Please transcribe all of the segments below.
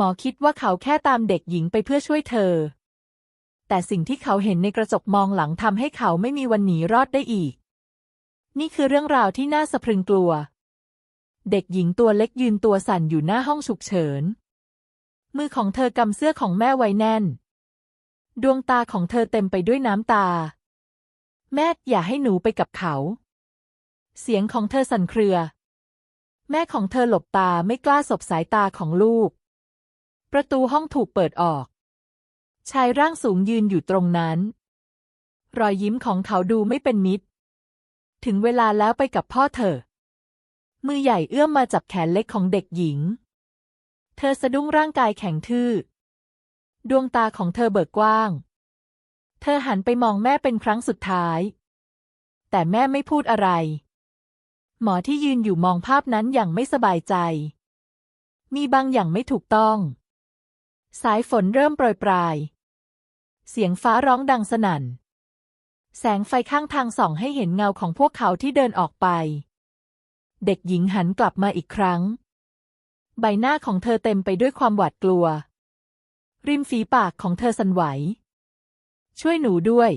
หมอคิดว่าเขาแค่ตามเด็กหญิงไปเพื่อช่วยเธอ แต่สิ่งที่เขาเห็นในกระจกมองหลังทำให้เขาไม่มีวันหนีรอดได้อีก นี่คือเรื่องราวที่น่าสะพรึงกลัว เด็กหญิงตัวเล็กยืนตัวสั่นอยู่หน้าห้องฉุกเฉิน มือของเธอกำเสื้อของแม่ไว้แน่น ดวงตาของเธอเต็มไปด้วยน้ำตา แม่อย่าให้หนูไปกับเขา เสียงของเธอสั่นเครือ แม่ของเธอหลบตาไม่กล้าสบสายตาของลูก ประตูห้องถูกเปิดออก ชายร่างสูงยืนอยู่ตรงนั้น รอยยิ้มของเขาดูไม่เป็นมิตร ถึงเวลาแล้วไปกับพ่อเถอะมือใหญ่เอื้อมมาจับแขนเล็กของเด็กหญิง เธอสะดุ้งร่างกายแข็งทื่อ ดวงตาของเธอเบิกกว้าง เธอหันไปมองแม่เป็นครั้งสุดท้าย แต่แม่ไม่พูดอะไร หมอที่ยืนอยู่มองภาพนั้นอย่างไม่สบายใจมีบางอย่างไม่ถูกต้อง สายฝนเริ่มโปรยปลาย เสียงฟ้าร้องดังสนั่น แสงไฟข้างทางส่องให้เห็นเงาของพวกเขาที่เดินออกไป เด็กหญิงหันกลับมาอีกครั้ง ใบหน้าของเธอเต็มไปด้วยความหวาดกลัว ริมฝีปากของเธอสั่นไหว ช่วยหนูด้วย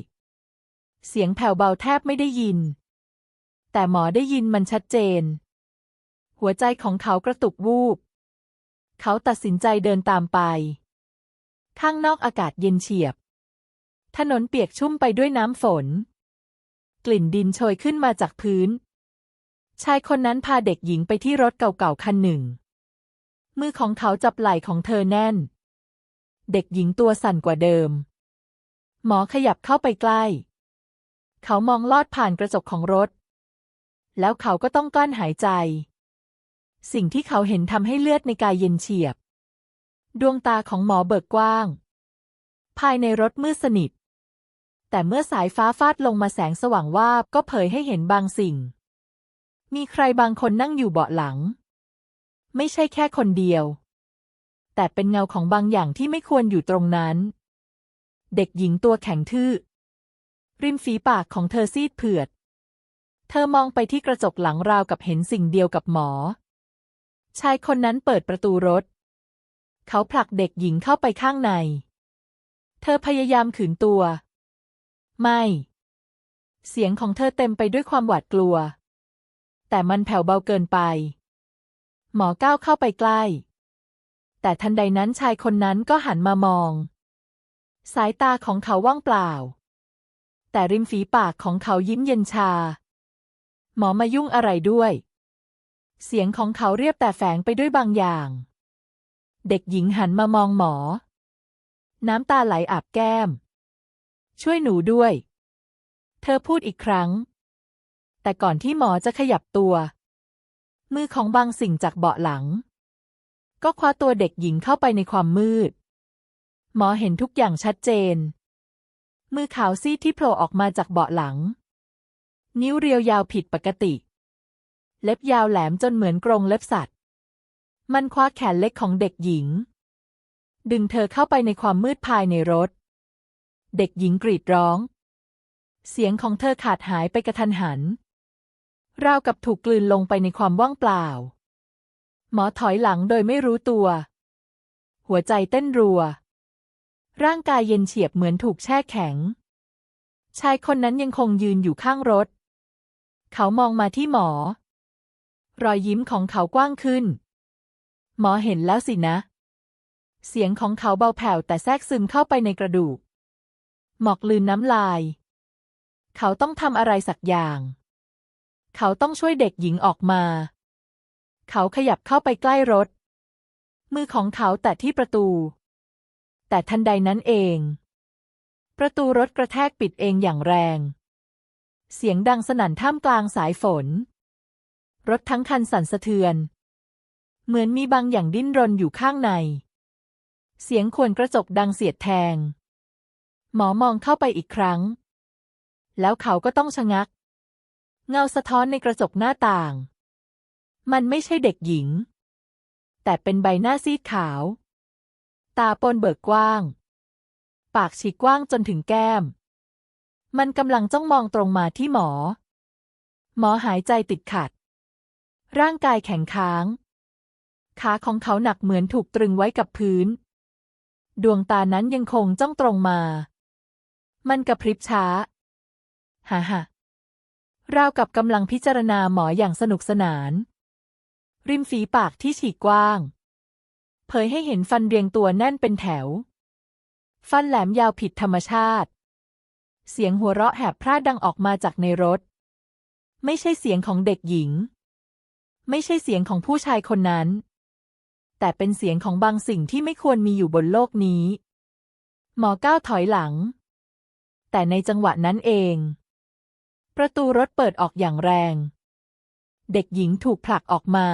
เสียงแผ่วเบาแทบไม่ได้ยิน แต่หมอได้ยินมันชัดเจน หัวใจของเขากระตุกวูบเขาตัดสินใจเดินตามไป ข้างนอกอากาศเย็นเฉียบ ถนนเปียกชุ่มไปด้วยน้ำฝน กลิ่นดินโชยขึ้นมาจากพื้น ชายคนนั้นพาเด็กหญิงไปที่รถเก่าๆคันหนึ่ง มือของเขาจับไหล่ของเธอแน่น เด็กหญิงตัวสั่นกว่าเดิม หมอขยับเข้าไปใกล้ เขามองลอดผ่านกระจกของรถ แล้วเขาก็ต้องกลั้นหายใจ สิ่งที่เขาเห็นทำให้เลือดในกายเย็นเฉียบ ดวงตาของหมอเบิกกว้าง ภายในรถมืดสนิท แต่เมื่อสายฟ้าฟาดลงมาแสงสว่างวาบก็เผยให้เห็นบางสิ่ง มีใครบางคนนั่งอยู่เบาะหลัง ไม่ใช่แค่คนเดียว แต่เป็นเงาของบางอย่างที่ไม่ควรอยู่ตรงนั้น เด็กหญิงตัวแข็งทื่อ ริมฝีปากของเธอซีดเผือด เธอมองไปที่กระจกหลังราวกับเห็นสิ่งเดียวกับหมอ ชายคนนั้นเปิดประตูรถ เขาผลักเด็กหญิงเข้าไปข้างใน เธอพยายามขืนตัว ไม่ เสียงของเธอเต็มไปด้วยความหวาดกลัว แต่มันแผ่วเบาเกินไป หมอก้าวเข้าไปใกล้ แต่ทันใดนั้นชายคนนั้นก็หันมามอง สายตาของเขาว่างเปล่า แต่ริมฝีปากของเขายิ้มเย็นชา หมอมายุ่งอะไรด้วย เสียงของเขาเรียบแต่แฝงไปด้วยบางอย่าง เด็กหญิงหันมามองหมอ น้ำตาไหลอาบแก้ม ช่วยหนูด้วย เธอพูดอีกครั้ง แต่ก่อนที่หมอจะขยับตัว มือของบางสิ่งจากเบาะหลัง ก็คว้าตัวเด็กหญิงเข้าไปในความมืด หมอเห็นทุกอย่างชัดเจน มือขาวซีดที่โผล่ออกมาจากเบาะหลัง นิ้วเรียวยาวผิดปกติ เล็บยาวแหลมจนเหมือนกรงเล็บสัตว์ มันคว้าแขนเล็กของเด็กหญิง ดึงเธอเข้าไปในความมืดภายในรถ เด็กหญิงกรีดร้อง เสียงของเธอขาดหายไปกระทันหัน ราวกับถูกกลืนลงไปในความว่างเปล่า หมอถอยหลังโดยไม่รู้ตัว หัวใจเต้นรัว ร่างกายเย็นเฉียบเหมือนถูกแช่แข็ง ชายคนนั้นยังคงยืนอยู่ข้างรถ เขามองมาที่หมอ รอยยิ้มของเขากว้างขึ้น หมอเห็นแล้วสินะ เสียงของเขาเบาแผ่วแต่แทรกซึมเข้าไปในกระดูก หมอกลืนน้ำลาย เขาต้องทำอะไรสักอย่าง เขาต้องช่วยเด็กหญิงออกมา เขาขยับเข้าไปใกล้รถ มือของเขาแตะที่ประตู แต่ทันใดนั้นเอง ประตูรถกระแทกปิดเองอย่างแรง เสียงดังสนั่นท่ามกลางสายฝน รถทั้งคันสั่นสะเทือน เหมือนมีบางอย่างดิ้นรนอยู่ข้างใน เสียงขวนกระจกดังเสียดแทง หมอมองเข้าไปอีกครั้ง แล้วเขาก็ต้องชะงัก เงาสะท้อนในกระจกหน้าต่าง มันไม่ใช่เด็กหญิง แต่เป็นใบหน้าซีดขาว ตาปนเบิกกว้าง ปากฉีกกว้างจนถึงแก้ม มันกำลังจ้องมองตรงมาที่หมอ หมอหายใจติดขัด ร่างกายแข็งค้าง ขาของเขาหนักเหมือนถูกตรึงไว้กับพื้น ดวงตานั้นยังคงจ้องตรงมา มันกระพริบช้าฮ่าฮ่าราวกับกำลังพิจารณาหมออย่างสนุกสนาน ริมฝีปากที่ฉีกกว้าง เผยให้เห็นฟันเรียงตัวแน่นเป็นแถว ฟันแหลมยาวผิดธรรมชาติ เสียงหัวเราะแหบพร่าดังออกมาจากในรถ ไม่ใช่เสียงของเด็กหญิง ไม่ใช่เสียงของผู้ชายคนนั้น แต่เป็นเสียงของบางสิ่งที่ไม่ควรมีอยู่บนโลกนี้ หมอก้าวถอยหลัง แต่ในจังหวะนั้นเอง ประตูรถเปิดออกอย่างแรง เด็กหญิงถูกผลักออกมา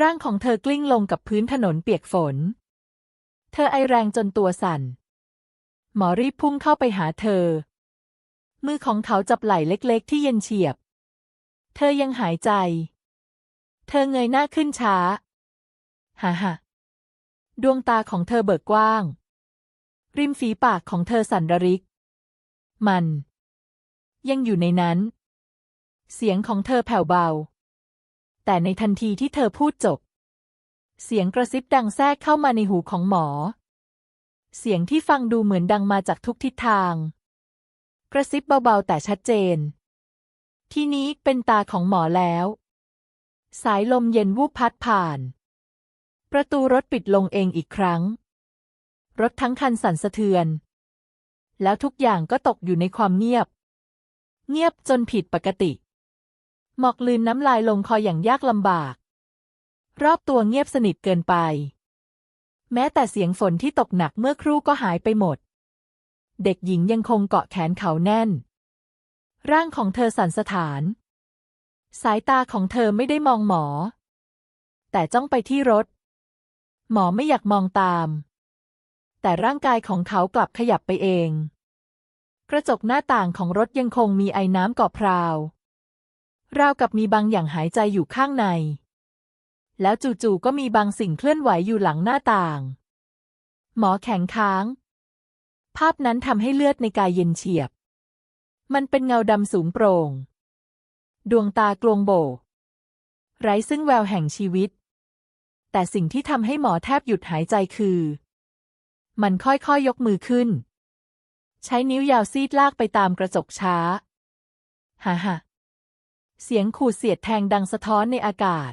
ร่างของเธอกลิ้งลงกับพื้นถนนเปียกฝน เธอไอแรงจนตัวสั่น หมอรีบพุ่งเข้าไปหาเธอ มือของเขาจับไหล่เล็ก ๆ ที่เย็นเฉียบ เธอยังหายใจ เธอเงยหน้าขึ้นช้า ฮ่าฮ่าดวงตาของเธอเบิกกว้าง ริมฝีปากของเธอสั่นระริก มัน ยังอยู่ในนั้น เสียงของเธอแผ่วเบา แต่ในทันทีที่เธอพูดจบ เสียงกระซิบดังแทรกเข้ามาในหูของหมอ เสียงที่ฟังดูเหมือนดังมาจากทุกทิศทาง กระซิบเบาๆแต่ชัดเจน ที่นี้เป็นตาของหมอแล้ว สายลมเย็นวูบพัดผ่าน ประตูรถปิดลงเองอีกครั้ง รถทั้งคันสั่นสะเทือน แล้วทุกอย่างก็ตกอยู่ในความเงียบ เงียบจนผิดปกติ หมอกลืนน้ำลายลงคออย่างยากลำบาก รอบตัวเงียบสนิทเกินไป แม้แต่เสียงฝนที่ตกหนักเมื่อครู่ก็หายไปหมด เด็กหญิงยังคงเกาะแขนเขาแน่น ร่างของเธอสั่นสะท้าน สายตาของเธอไม่ได้มองหมอ แต่จ้องไปที่รถ หมอไม่อยากมองตาม แต่ร่างกายของเขากลับขยับไปเอง กระจกหน้าต่างของรถยังคงมีไอ้น้ำเกาะพราว ราวกับมีบางอย่างหายใจอยู่ข้างใน แล้วจู่ๆก็มีบางสิ่งเคลื่อนไหวอยู่หลังหน้าต่าง หมอแข็งค้าง ภาพนั้นทำให้เลือดในกายเย็นเฉียบ มันเป็นเงาดำสูงโปร่ง ดวงตากลวงโบ ไร้ซึ่งแววแห่งชีวิต แต่สิ่งที่ทำให้หมอแทบหยุดหายใจคือ มันค่อยๆยยกมือขึ้น ใช้นิ้วยาวซีดลากไปตามกระจกช้า ฮ่าฮ่าเสียงขูดเสียดแทงดังสะท้อนในอากาศ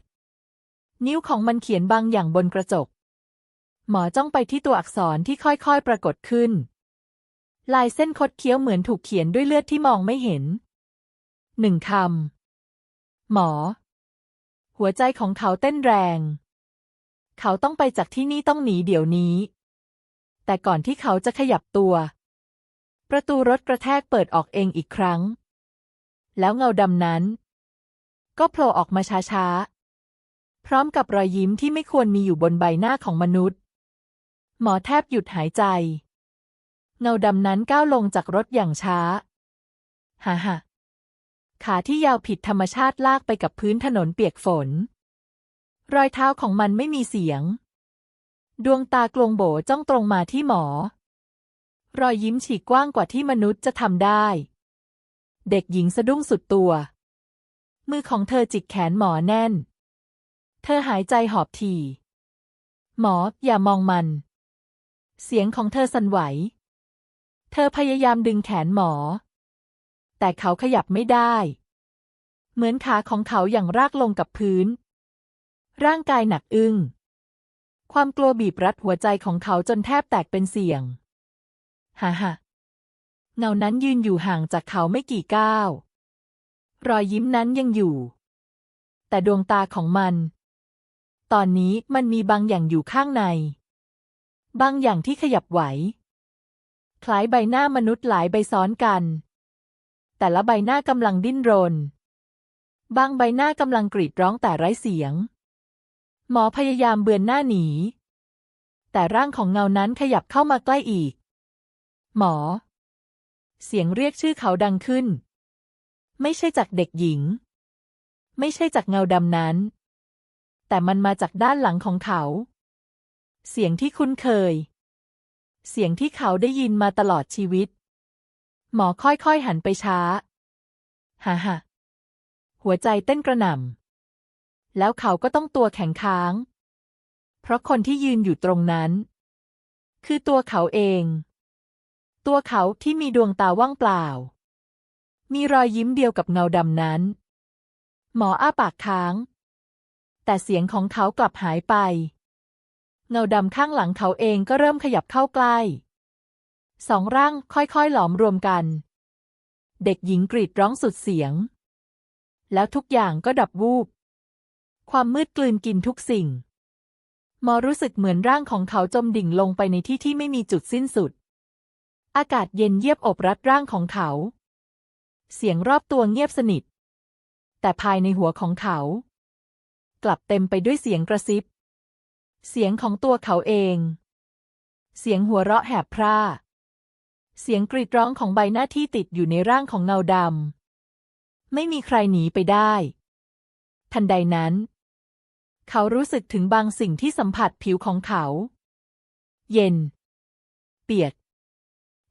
นิ้วของมันเขียนบางอย่างบนกระจก หมอจ้องไปที่ตัวอักษรที่ค่อยๆปรากฏขึ้น ลายเส้นคดเคี้ยวเหมือนถูกเขียนด้วยเลือดที่มองไม่เห็น หนึ่งคำ หมอ หัวใจของเขาเต้นแรง เขาต้องไปจากที่นี่ต้องหนีเดี๋ยวนี้ แต่ก่อนที่เขาจะขยับตัว ประตูรถกระแทกเปิดออกเองอีกครั้ง แล้วเงาดำนั้น ก็โผล่ออกมาช้าๆ พร้อมกับรอยยิ้มที่ไม่ควรมีอยู่บนใบหน้าของมนุษย์ หมอแทบหยุดหายใจ เงาดำนั้นก้าวลงจากรถอย่างช้าฮ่าฮ่าขาที่ยาวผิดธรรมชาติลากไปกับพื้นถนนเปียกฝน รอยเท้าของมันไม่มีเสียง ดวงตากลงโบจ้องตรงมาที่หมอ รอยยิ้มฉีกกว้างกว่าที่มนุษย์จะทำได้ เด็กหญิงสะดุ้งสุดตัว มือของเธอจิกแขนหมอแน่น เธอหายใจหอบถี่หมออย่ามองมัน เสียงของเธอสั่นไหว เธอพยายามดึงแขนหมอ แต่เขาขยับไม่ได้ เหมือนขาของเขาอย่างรากลงกับพื้น ร่างกายหนักอึ้ง ความกลัวบีบรัดหัวใจของเขาจนแทบแตกเป็นเสียง ฮ่าฮ่าเงานั้นยืนอยู่ห่างจากเขาไม่กี่ก้าว รอยยิ้มนั้นยังอยู่ แต่ดวงตาของมัน ตอนนี้มันมีบางอย่างอยู่ข้างใน บางอย่างที่ขยับไหว คล้ายใบหน้ามนุษย์หลายใบซ้อนกัน แต่ละใบหน้ากำลังดิ้นรน บางใบหน้ากำลังกรีดร้องแต่ไร้เสียง หมอพยายามเบือนหน้าหนี แต่ร่างของเงานั้นขยับเข้ามาใกล้อีก หมอ เสียงเรียกชื่อเขาดังขึ้น ไม่ใช่จากเด็กหญิง ไม่ใช่จากเงาดำนั้น แต่มันมาจากด้านหลังของเขา เสียงที่คุ้นเคย เสียงที่เขาได้ยินมาตลอดชีวิต หมอค่อยๆหันไปช้า ฮ่าฮ่าหัวใจเต้นกระหน่ำ แล้วเขาก็ต้องตัวแข็งค้าง เพราะคนที่ยืนอยู่ตรงนั้น คือตัวเขาเอง ตัวเขาที่มีดวงตาว่างเปล่า มีรอยยิ้มเดียวกับเงาดำนั้น หมออ้าปากค้าง แต่เสียงของเขากลับหายไป เงาดำข้างหลังเขาเองก็เริ่มขยับเข้าใกล้สองร่างค่อยๆ หลอมรวมกัน เด็กหญิงกรีดร้องสุดเสียง แล้วทุกอย่างก็ดับวูบ ความมืดกลืนกินทุกสิ่งหมอรู้สึกเหมือนร่างของเขาจมดิ่งลงไปในที่ที่ไม่มีจุดสิ้นสุด อากาศเย็นเยียบอบรัดร่างของเขา เสียงรอบตัวเงียบสนิท แต่ภายในหัวของเขา กลับเต็มไปด้วยเสียงกระซิบ เสียงของตัวเขาเอง เสียงหัวเราะแหบพร่า เสียงกรีดร้องของใบหน้าที่ติดอยู่ในร่างของเงาดำไม่มีใครหนีไปได้ ทันใดนั้น เขารู้สึกถึงบางสิ่งที่สัมผัสผิวของเขา เย็น เปียก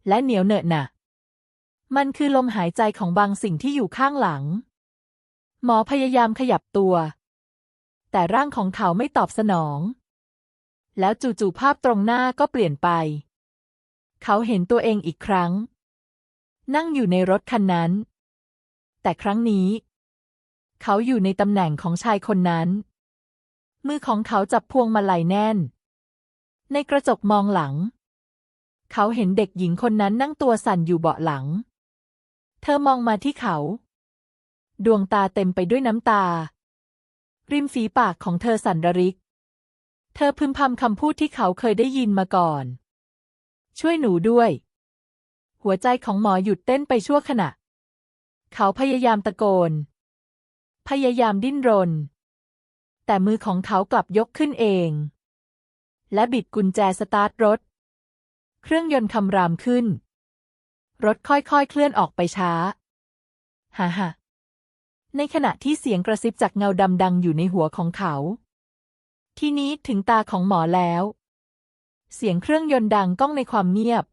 และเหนียวเหนอะหนะมันคือลมหายใจของบางสิ่งที่อยู่ข้างหลัง หมอพยายามขยับตัว แต่ร่างของเขาไม่ตอบสนอง แล้วจู่ๆภาพตรงหน้าก็เปลี่ยนไป เขาเห็นตัวเองอีกครั้ง นั่งอยู่ในรถคันนั้น แต่ครั้งนี้ เขาอยู่ในตำแหน่งของชายคนนั้น มือของเขาจับพวงมาลัยแน่น ในกระจกมองหลัง เขาเห็นเด็กหญิงคนนั้นนั่งตัวสั่นอยู่เบาะหลัง เธอมองมาที่เขา ดวงตาเต็มไปด้วยน้ำตา ริมฝีปากของเธอสั่นระริก เธอพึมพำคำพูดที่เขาเคยได้ยินมาก่อน ช่วยหนูด้วย หัวใจของหมอหยุดเต้นไปชั่วขณะ เขาพยายามตะโกน พยายามดิ้นรน แต่มือของเขากลับยกขึ้นเอง และบิดกุญแจสตาร์ทรถ เครื่องยนต์คำรามขึ้น รถค่อยๆ เคลื่อนออกไปช้าฮ่าฮ่าในขณะที่เสียงกระซิบจากเงาดำดังอยู่ในหัวของเขา ทีนี้ถึงตาของหมอแล้ว เสียงเครื่องยนต์ดังก้องในความเงียบ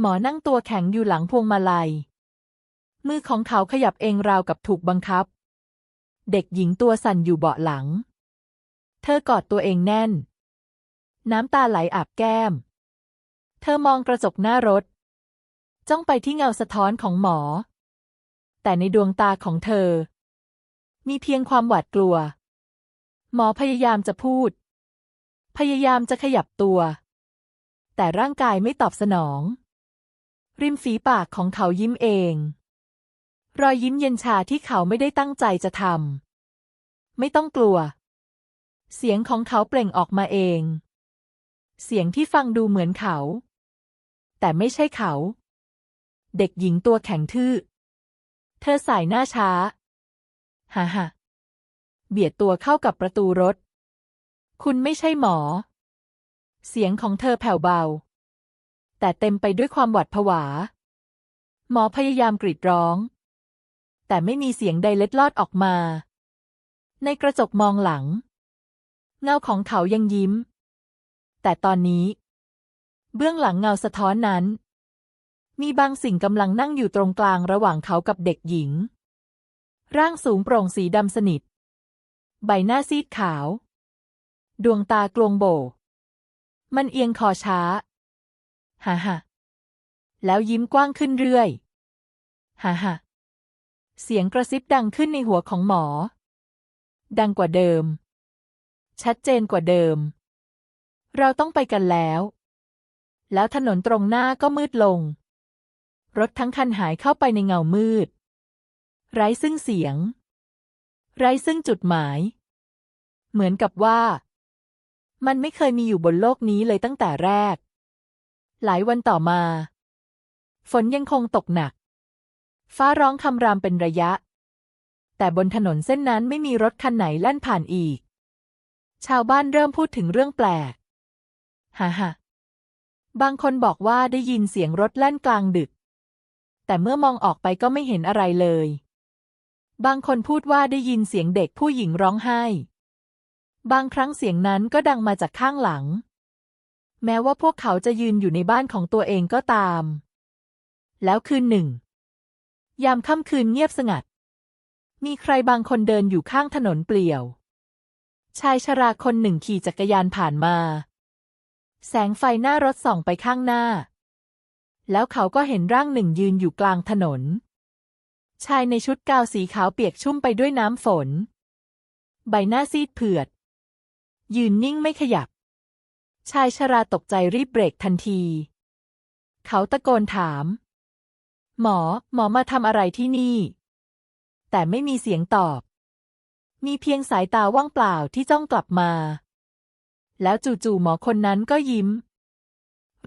หมอนั่งตัวแข็งอยู่หลังพวงมาลัย มือของเขาขยับเองราวกับถูกบังคับ เด็กหญิงตัวสั่นอยู่เบาะหลัง เธอกอดตัวเองแน่น น้ำตาไหลอาบแก้ม เธอมองกระจกหน้ารถ จ้องไปที่เงาสะท้อนของหมอ แต่ในดวงตาของเธอ มีเพียงความหวาดกลัว หมอพยายามจะพูด พยายามจะขยับตัว แต่ร่างกายไม่ตอบสนอง ริมฝีปากของเขายิ้มเอง รอยยิ้มเย็นชาที่เขาไม่ได้ตั้งใจจะทำไม่ต้องกลัว เสียงของเขาเปล่งออกมาเอง เสียงที่ฟังดูเหมือนเขา แต่ไม่ใช่เขา เด็กหญิงตัวแข็งทื่อ เธอสายหน้าช้าฮ่าฮ่าเบียดตัวเข้ากับประตูรถ คุณไม่ใช่หมอ เสียงของเธอแผ่วเบา แต่เต็มไปด้วยความหวาดผวา หมอพยายามกรีดร้อง แต่ไม่มีเสียงใดเล็ดลอดออกมา ในกระจกมองหลัง เงาของเขายังยิ้ม แต่ตอนนี้ เบื้องหลังเงาสะท้อนนั้น มีบางสิ่งกำลังนั่งอยู่ตรงกลางระหว่างเขากับเด็กหญิง ร่างสูงโปร่งสีดำสนิท ใบหน้าซีดขาว ดวงตากลวงโบ มันเอียงคอช้าฮ่าฮ่าแล้วยิ้มกว้างขึ้นเรื่อยฮ่าฮ่า เสียงกระซิบดังขึ้นในหัวของหมอ ดังกว่าเดิม ชัดเจนกว่าเดิม เราต้องไปกันแล้ว แล้วถนนตรงหน้าก็มืดลง รถทั้งคันหายเข้าไปในเงามืด ไร้ซึ่งเสียง ไร้ซึ่งจุดหมาย เหมือนกับว่า มันไม่เคยมีอยู่บนโลกนี้เลยตั้งแต่แรก หลายวันต่อมา ฝนยังคงตกหนัก ฟ้าร้องคำรามเป็นระยะ แต่บนถนนเส้นนั้นไม่มีรถคันไหนแล่นผ่านอีก ชาวบ้านเริ่มพูดถึงเรื่องแปลกฮ่าฮ่าบางคนบอกว่าได้ยินเสียงรถแล่นกลางดึก แต่เมื่อมองออกไปก็ไม่เห็นอะไรเลย บางคนพูดว่าได้ยินเสียงเด็กผู้หญิงร้องไห้ บางครั้งเสียงนั้นก็ดังมาจากข้างหลัง แม้ว่าพวกเขาจะยืนอยู่ในบ้านของตัวเองก็ตาม แล้วคืนหนึ่ง ยามค่ำคืนเงียบสงัด มีใครบางคนเดินอยู่ข้างถนนเปลี่ยว ชายชราคนหนึ่งขี่จักรยานผ่านมา แสงไฟหน้ารถส่องไปข้างหน้า แล้วเขาก็เห็นร่างหนึ่งยืนอยู่กลางถนน ชายในชุดกาวสีขาวเปียกชุ่มไปด้วยน้ำฝน ใบหน้าซีดเผือด ยืนนิ่งไม่ขยับ ชายชราตกใจรีบเบรกทันที เขาตะโกนถาม หมอ หมอมาทำอะไรที่นี่ แต่ไม่มีเสียงตอบ มีเพียงสายตาว่างเปล่าที่จ้องกลับมา แล้วจู่ๆหมอคนนั้นก็ยิ้ม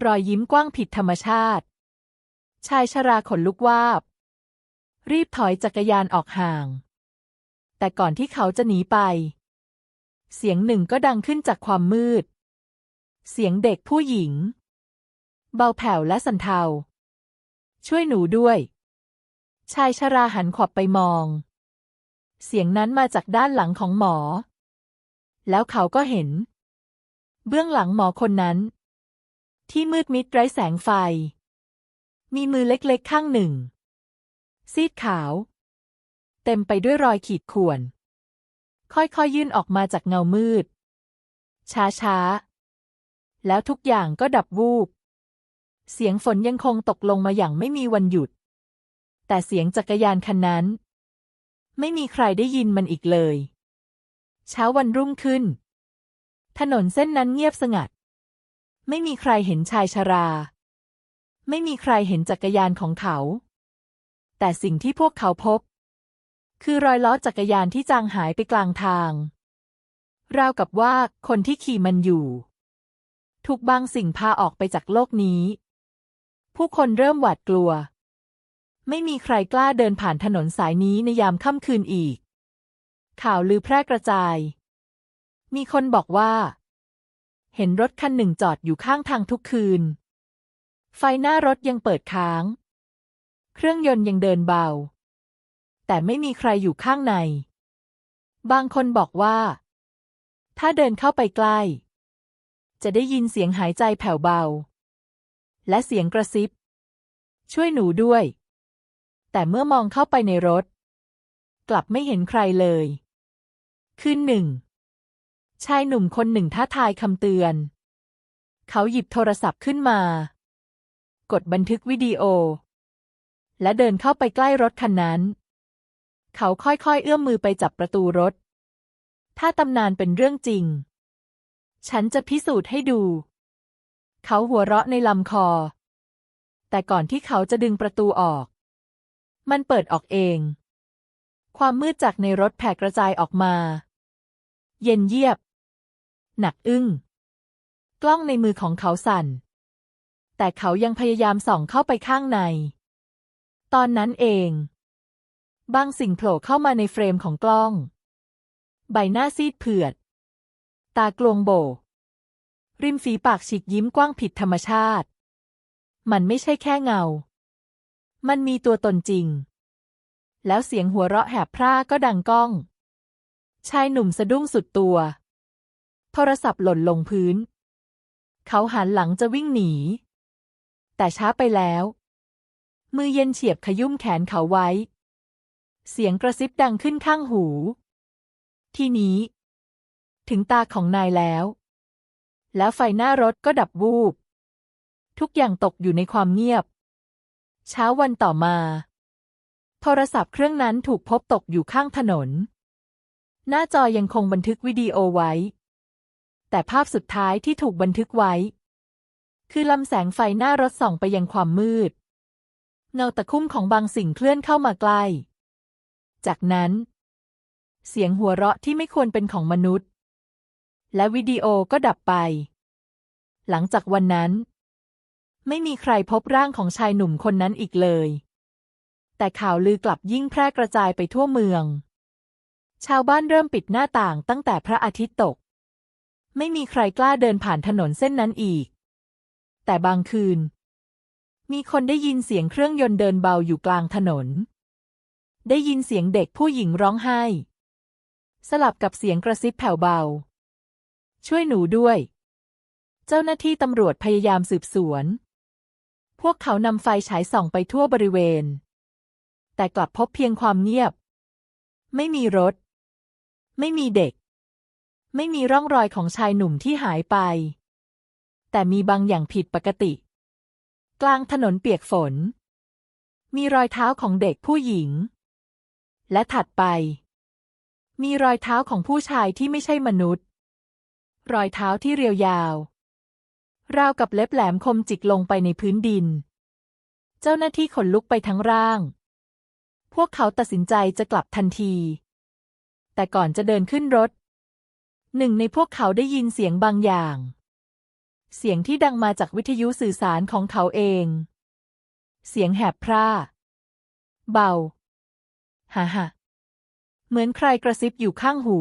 รอยยิ้มกว้างผิดธรรมชาติ ชายชราขนลุกวาบ รีบถอยจักรยานออกห่าง แต่ก่อนที่เขาจะหนีไป เสียงหนึ่งก็ดังขึ้นจากความมืด เสียงเด็กผู้หญิง เบาแผ่วและสันเทา ช่วยหนูด้วย ชายชราหันขวับไปมอง เสียงนั้นมาจากด้านหลังของหมอ แล้วเขาก็เห็น เบื้องหลังหมอคนนั้น ที่มืดมิดไร้แสงไฟ มีมือเล็กๆข้างหนึ่ง ซีดขาว เต็มไปด้วยรอยขีดข่วน ค่อยๆยื่นออกมาจากเงามืด ช้าๆ แล้วทุกอย่างก็ดับวูบ เสียงฝนยังคงตกลงมาอย่างไม่มีวันหยุด แต่เสียงจักรยานคันนั้น ไม่มีใครได้ยินมันอีกเลย เช้าวันรุ่งขึ้น ถนนเส้นนั้นเงียบสงัด ไม่มีใครเห็นชายชรา ไม่มีใครเห็นจักรยานของเขา แต่สิ่งที่พวกเขาพบ คือรอยล้อจักรยานที่จางหายไปกลางทาง ราวกับว่าคนที่ขี่มันอยู่ ถูกบางสิ่งพาออกไปจากโลกนี้ ผู้คนเริ่มหวาดกลัว ไม่มีใครกล้าเดินผ่านถนนสายนี้ในยามค่ำคืนอีก ข่าวลือแพร่กระจาย มีคนบอกว่า เห็นรถคันหนึ่งจอดอยู่ข้างทางทุกคืน ไฟหน้ารถยังเปิดค้าง เครื่องยนต์ยังเดินเบา แต่ไม่มีใครอยู่ข้างใน บางคนบอกว่า ถ้าเดินเข้าไปใกล้ จะได้ยินเสียงหายใจแผ่วเบา และเสียงกระซิบ ช่วยหนูด้วย แต่เมื่อมองเข้าไปในรถ กลับไม่เห็นใครเลย คืนหนึ่ง ชายหนุ่มคนหนึ่งท้าทายคำเตือน เขาหยิบโทรศัพท์ขึ้นมา กดบันทึกวิดีโอ และเดินเข้าไปใกล้รถคันนั้น เขาค่อยๆ เอื้อมมือไปจับประตูรถ ถ้าตำนานเป็นเรื่องจริง ฉันจะพิสูจน์ให้ดู เขาหัวเราะในลำคอ แต่ก่อนที่เขาจะดึงประตูออก มันเปิดออกเอง ความมืดจากในรถแผ่กระจายออกมา เย็นเยียบ หนักอึ้ง กล้องในมือของเขาสั่น แต่เขายังพยายามส่องเข้าไปข้างใน ตอนนั้นเอง บางสิ่งโผล่เข้ามาในเฟรมของกล้อง ใบหน้าซีดเผือด ตากลวงโบ ริมฝีปากฉีกยิ้มกว้างผิดธรรมชาติ มันไม่ใช่แค่เงา มันมีตัวตนจริง แล้วเสียงหัวเราะแหบพร่าก็ดังก้อง ชายหนุ่มสะดุ้งสุดตัว โทรศัพท์หล่นลงพื้น เขาหันหลังจะวิ่งหนี แต่ช้าไปแล้ว มือเย็นเฉียบขยุ่มแขนเขาไว้ เสียงกระซิบดังขึ้นข้างหู ทีนี้ ถึงตาของนายแล้ว แล้วไฟหน้ารถก็ดับวูบ ทุกอย่างตกอยู่ในความเงียบ เช้าวันต่อมา โทรศัพท์เครื่องนั้นถูกพบตกอยู่ข้างถนน หน้าจอยังคงบันทึกวิดีโอไว้ แต่ภาพสุดท้ายที่ถูกบันทึกไว้ คือลำแสงไฟหน้ารถส่องไปยังความมืด เงาตะคุ่มของบางสิ่งเคลื่อนเข้ามาใกล้ จากนั้น เสียงหัวเราะที่ไม่ควรเป็นของมนุษย์ และวิดีโอก็ดับไป หลังจากวันนั้น ไม่มีใครพบร่างของชายหนุ่มคนนั้นอีกเลย แต่ข่าวลือกลับยิ่งแพร่กระจายไปทั่วเมือง ชาวบ้านเริ่มปิดหน้าต่างตั้งแต่พระอาทิตย์ตก ไม่มีใครกล้าเดินผ่านถนนเส้นนั้นอีก แต่บางคืน มีคนได้ยินเสียงเครื่องยนต์เดินเบาอยู่กลางถนน ได้ยินเสียงเด็กผู้หญิงร้องไห้ สลับกับเสียงกระซิบแผ่วเบา ช่วยหนูด้วย เจ้าหน้าที่ตำรวจพยายามสืบสวน พวกเขานำไฟฉายส่องไปทั่วบริเวณ แต่กลับพบเพียงความเงียบ ไม่มีรถ ไม่มีเด็ก ไม่มีร่องรอยของชายหนุ่มที่หายไป แต่มีบางอย่างผิดปกติ กลางถนนเปียกฝน มีรอยเท้าของเด็กผู้หญิง และถัดไป มีรอยเท้าของผู้ชายที่ไม่ใช่มนุษย์ รอยเท้าที่เรียวยาว ราวกับเล็บแหลมคมจิกลงไปในพื้นดิน เจ้าหน้าที่ขนลุกไปทั้งร่าง พวกเขาตัดสินใจจะกลับทันที แต่ก่อนจะเดินขึ้นรถ หนึ่งในพวกเขาได้ยินเสียงบางอย่าง เสียงที่ดังมาจากวิทยุสื่อสารของเขาเอง เสียงแหบพร่า เบา ฮ่าฮ่าเหมือนใครกระซิบอยู่ข้างหู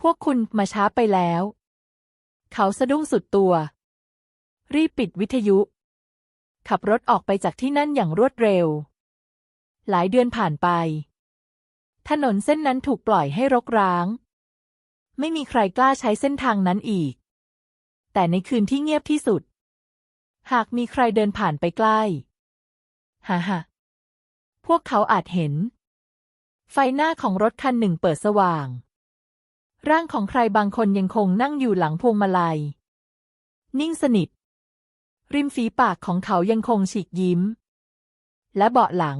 พวกคุณมาช้าไปแล้ว เขาสะดุ้งสุดตัว รีบปิดวิทยุ ขับรถออกไปจากที่นั่นอย่างรวดเร็ว หลายเดือนผ่านไป ถนนเส้นนั้นถูกปล่อยให้รกร้าง ไม่มีใครกล้าใช้เส้นทางนั้นอีก แต่ในคืนที่เงียบที่สุด หากมีใครเดินผ่านไปใกล้ฮ่าฮ่าพวกเขาอาจเห็น ไฟหน้าของรถคันหนึ่งเปิดสว่าง ร่างของใครบางคนยังคงนั่งอยู่หลังพวงมาลัย นิ่งสนิท ริมฝีปากของเขายังคงฉีกยิ้ม และเบาะหลัง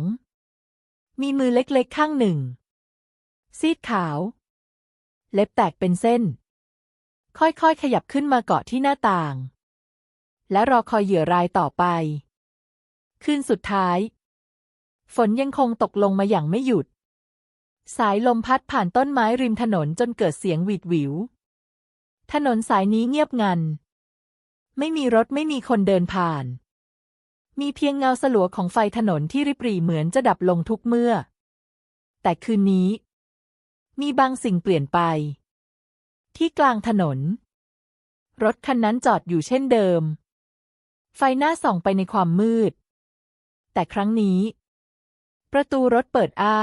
มีมือเล็กๆข้างหนึ่ง ซีดขาว เล็บแตกเป็นเส้น ค่อยๆขยับขึ้นมาเกาะที่หน้าต่าง และรอคอยเหยื่อรายต่อไป คืนสุดท้าย ฝนยังคงตกลงมาอย่างไม่หยุด สายลมพัดผ่านต้นไม้ริมถนนจนเกิดเสียงหวีดหวิว ถนนสายนี้เงียบงัน ไม่มีรถไม่มีคนเดินผ่าน มีเพียงเงาสลัวของไฟถนนที่ริบหรี่เหมือนจะดับลงทุกเมื่อ แต่คืนนี้ มีบางสิ่งเปลี่ยนไป ที่กลางถนน รถคันนั้นจอดอยู่เช่นเดิม ไฟหน้าส่องไปในความมืด แต่ครั้งนี้ ประตูรถเปิดอ้า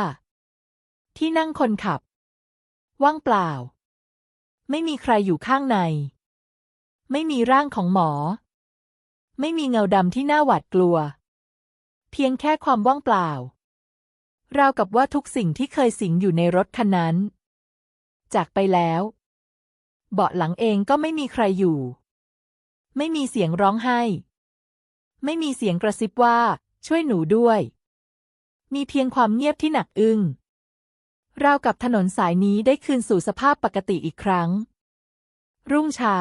ที่นั่งคนขับ ว่างเปล่า ไม่มีใครอยู่ข้างใน ไม่มีร่างของหมอ ไม่มีเงาดำที่น่าหวาดกลัว เพียงแค่ความว่างเปล่า ราวกับว่าทุกสิ่งที่เคยสิงอยู่ในรถคันนั้น จากไปแล้ว เบาะหลังเองก็ไม่มีใครอยู่ ไม่มีเสียงร้องไห้ ไม่มีเสียงกระซิบว่าช่วยหนูด้วย มีเพียงความเงียบที่หนักอึ้ง ราวกับถนนสายนี้ได้คืนสู่สภาพปกติอีกครั้ง รุ่งเช้า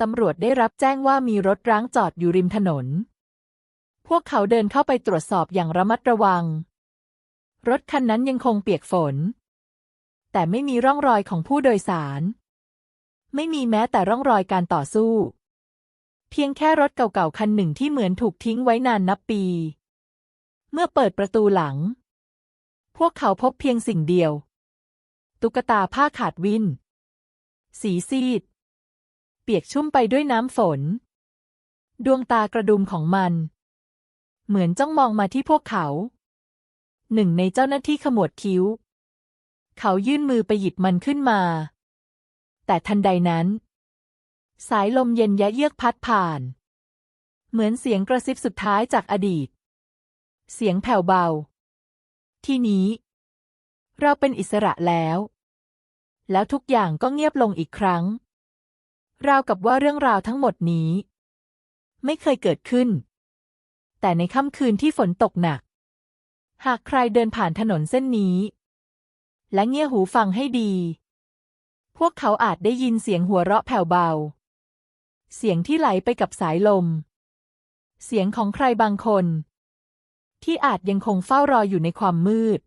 ตำรวจได้รับแจ้งว่ามีรถร้างจอดอยู่ริมถนน พวกเขาเดินเข้าไปตรวจสอบอย่างระมัดระวัง รถคันนั้นยังคงเปียกฝน แต่ไม่มีร่องรอยของผู้โดยสาร ไม่มีแม้แต่ร่องรอยการต่อสู้ เพียงแค่รถเก่าๆคันหนึ่งที่เหมือนถูกทิ้งไว้นานนับปี เมื่อเปิดประตูหลัง พวกเขาพบเพียงสิ่งเดียว ตุ๊กตาผ้าขาดวิน สีซีด เปียกชุ่มไปด้วยน้ำฝน ดวงตากระดุมของมัน เหมือนจ้องมองมาที่พวกเขา หนึ่งในเจ้าหน้าที่ขมวดคิ้ว เขายื่นมือไปหยิบมันขึ้นมา แต่ทันใดนั้น สายลมเย็นยะเยือกพัดผ่าน เหมือนเสียงกระซิบสุดท้ายจากอดีต เสียงแผ่วเบา ที่นี้ เราเป็นอิสระแล้ว แล้วทุกอย่างก็เงียบลงอีกครั้ง ราวกับว่าเรื่องราวทั้งหมดนี้ ไม่เคยเกิดขึ้น แต่ในค่ำคืนที่ฝนตกหนัก หากใครเดินผ่านถนนเส้นนี้ และเงี่ยหูฟังให้ดี พวกเขาอาจได้ยินเสียงหัวเราะแผ่วเบา เสียงที่ไหลไปกับสายลม เสียงของใครบางคน ที่อาจยังคงเฝ้ารออยู่ในความมืด